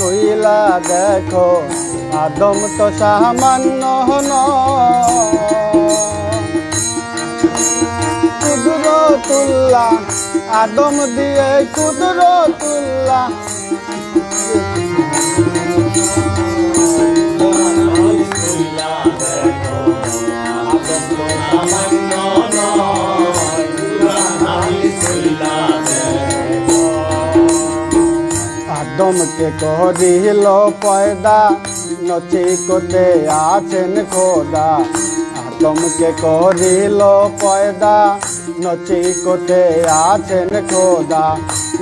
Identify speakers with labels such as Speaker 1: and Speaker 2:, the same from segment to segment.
Speaker 1: কইলা দেখো আদম তো সামান্য হন। কুদুর তুল্লা আদম দিয়ে কুদরতুল্লাহ আদমকে করিল পয়দা নচিকতে আছেন খোদা আদমকে করিল পয়দা নচিকতে আছেন খোদা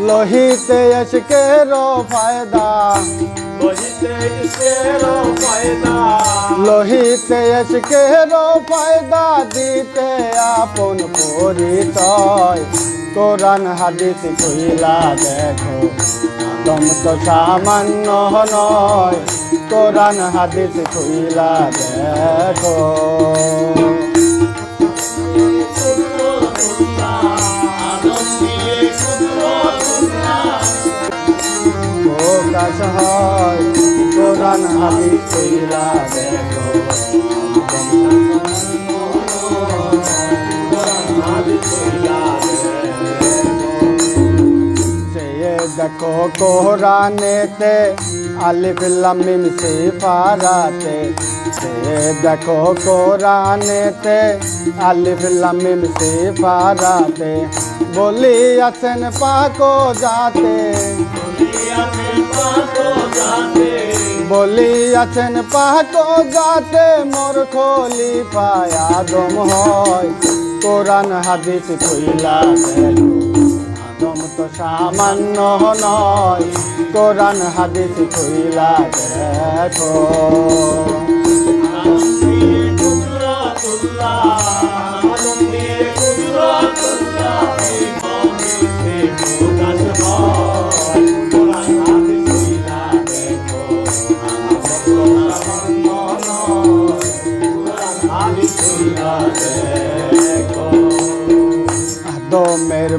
Speaker 1: লোহিতে এসকের ফায়দা লোহিতে এসকের ফায়দা দিতে আপন পরিচয় কোরআন, হাদিস কইলা দেখো। আদম তো সামান্য নয়, কোরআন, হাদিস কইলা দেখো। প্রকাশ হয়, কোরআন, হাদিস কইলা দেখো। দেখো কোরআনেতে আলিফ লাম মিম সে দেখো কোরআনেতে আলিফ লাম মিম বলি আছেন পাকো যাতে বলি আছেন পাকো যাতে মোর খলি পায়া দম হয় কোরআন হাদিস কইলা দেখো আদম তো সামান্য নয় কোরআন হাদিস কইলা দেখো।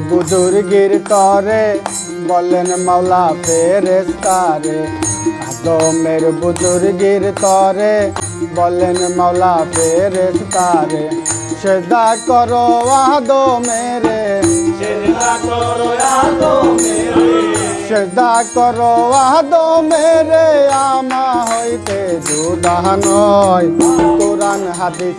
Speaker 1: বুজুর্গির তরে বলেন মাওলা ফেরেস্তারে আদমের বুজুর্গির তরে বলেন মাওলা ফেরেস্তারে সেদা করো আদমেরে সেদা করো আদমেরে আমা হইতে জুদা নয়। কোরআন হাদিস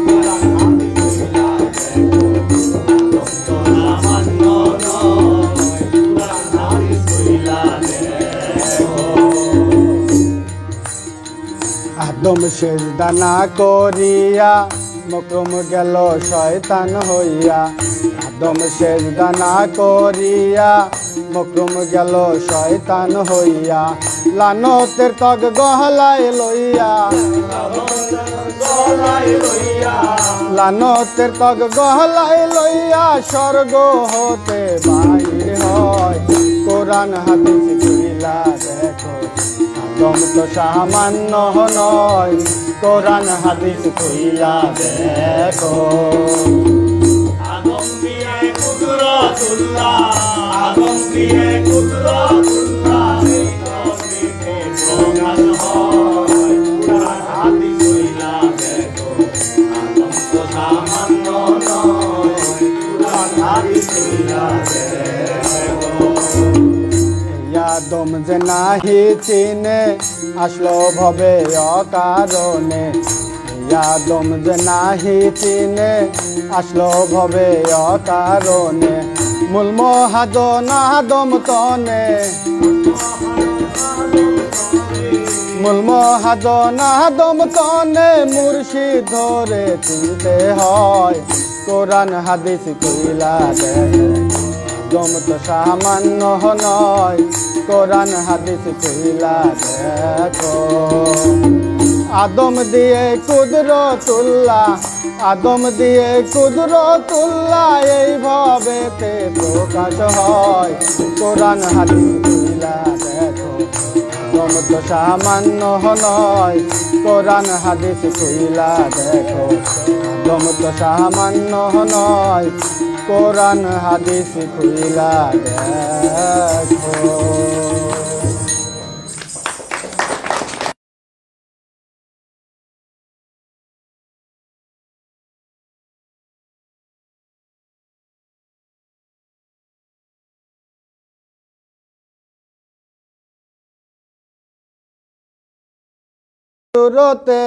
Speaker 1: আদম শেষ করিয়া, মকরম গেল শয়তান হইয়া। আদম শেষ করিয়া, মকরম গেল শয়তান হইয়া। লানতের তগ গহলায় লইয়া। লানতের তগ গহলায় লইয়া স্বর্গ হতে বাইর হয়। কোরআন কইলা দেখো আদম তো সামান্য নয়। কোরআন হাদিস কইলা দেখো। আদম যে নাহি চিনে, আসলো ভবে অকারণে। আদম যে নাহি চিনে, আসলো ভবে অকারণে। মূল মহাদ নাদম তনে। মূল মহাদ নাদম তনে মুর্শিদ ধরে চিনতে হয়। কোরআন হাদিস কইলা দেখে দম তো সামান্য নয়। কোরআন, হাদিস কইলা দেখো। আদম দিয়ে কুদরতুল্লাহ, আদম দিয়ে কুদরতুল্লাহ এইভাবেতে প্রকাশ হয়। কোরআন, হাদিস খুইলা দেখো। আদম তো সামান্য নয়, কোরআন, হাদিস খুইলা দেখো। আদম তো সামান্য নয়। কোরআন হাদিস খুইলা দেখো। সুরতে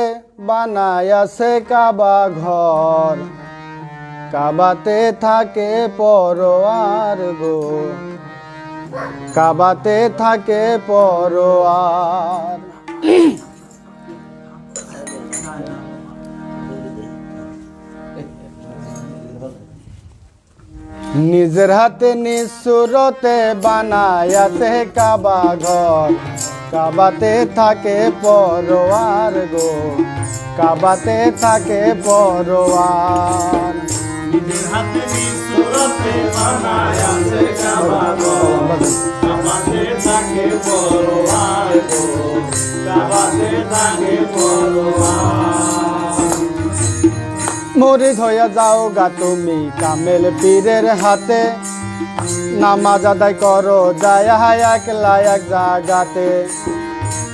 Speaker 1: বানায়াছে কাবা ঘর। কাবাতে থাকে পরোয়ার গো কাবাতে থাকে পরোয়ার। নিজের হাতে নিজ নিঃসুরতে বানায়াছে কাবা ঘর। কাবাতে থাকে পরোয়ার গো কাবাতে থাকে পরোয়ার
Speaker 2: নিজের হাতে নিঃসুরতে বানায় আছে কাবাঘর। কাবাতে থাকে পরোয়ার গো, কাবাতে থাকে পরোয়ার।
Speaker 1: মরিদ হইয়া যাও গা তুমি কামেল পীরের হাতে নামাজ আদায় করো, যায় একলা এক জাগাতে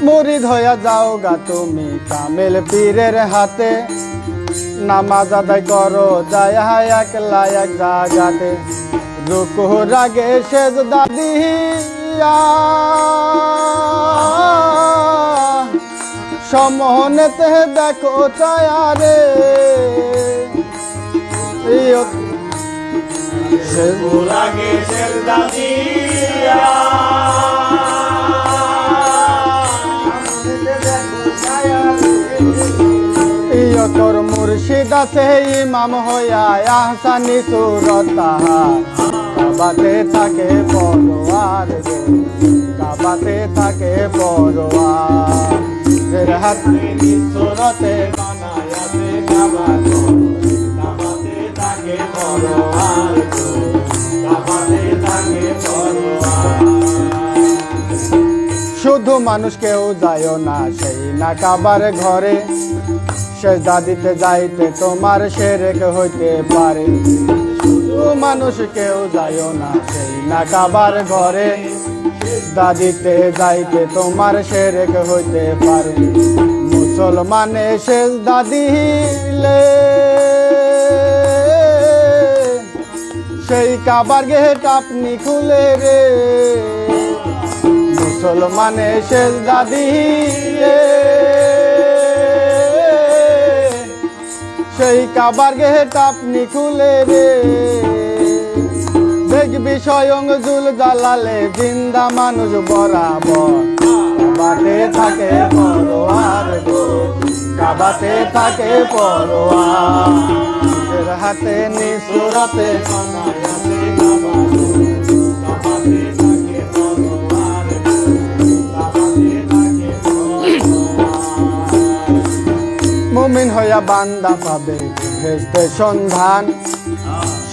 Speaker 1: মরিদ হইয়া যাও গা তুমি কামেল পীরের হাতে। নামাজ আদায় করো, যায় একলা এক জাগাতে রুকু রাগে শেষ দাদিয়া সমনেতে দেখো চায়ারে
Speaker 2: ওরাগে সেজদা দিয়া।
Speaker 1: তোর মুর্শিদ আছে, ইমাম হইয়া আহসানি সুরত কাবাতে থাকে পরোয়ার কাবাতে থাকে পরোয়ার হাতে
Speaker 2: নিঃসুরতে বানায় আছে
Speaker 1: মানুষ কেউ যায় না সেই না কাবার ঘরে। সেজদা দিতে যাইতে তোমার সে সেরেক হইতে পারে। শুধু মানুষ কেউ যায় না সেই না কাবার ঘরে। সেজদা দিতে যাইতে তোমার সে সেরেক হইতে পারে। মুসলমানে সেজদা দিলে সেই কাবার গেট আপনি খুলে রে। মুসলমানে শেষ দাদি সেই কাবার গেট আপনি খুলে রে। দেখবি স্বয়ং জুল জালালে জিন্দা মানুষ বরাবর। কাবাতে থাকে পরোয়ার গো, কাবাতে থাকে পরোয়ার হাতে নিসুরাতে
Speaker 2: বানায়
Speaker 1: বান্দা পাবে হেসতে সন্ধান।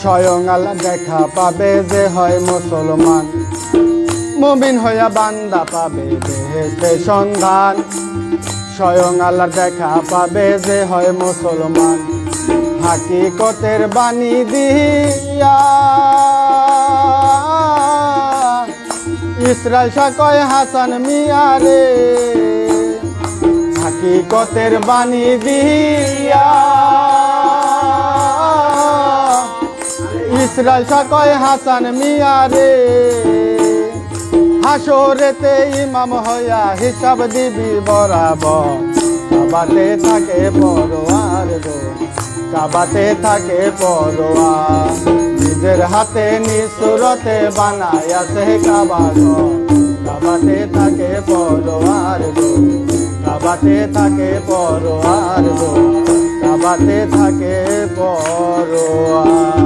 Speaker 1: স্বয়ং আল্লাহ দেখা পাবে যে হয় মুসলমান। মুমিন হইয়া বান্দা পাবে হেসতে সন্ধান। স্বয়ং আল্লাহ দেখা পাবে যে হয় মুসলমান। হাকিকতের বাণী দিয়া। ইসরায়েল সাকয় হাসান মিয়া রে হাকিকতের বাণী দিয়া। ইসরায়েল সাকয় হাসান মিয়া রে হাসরেতে ইমাম হইয়া হিসাব দিবি বরাবর। কাবাতে থাকে পরোয়ার গো কাবাতে থাকে পরোয়ার। নিজের হাতে নিসুরতে বানায় আছে কাবা কাবাতে থাকে পরোয়ার গো কাবাতে থাকে পরোয়ার গো কাবাতে থাকে পরোয়ার।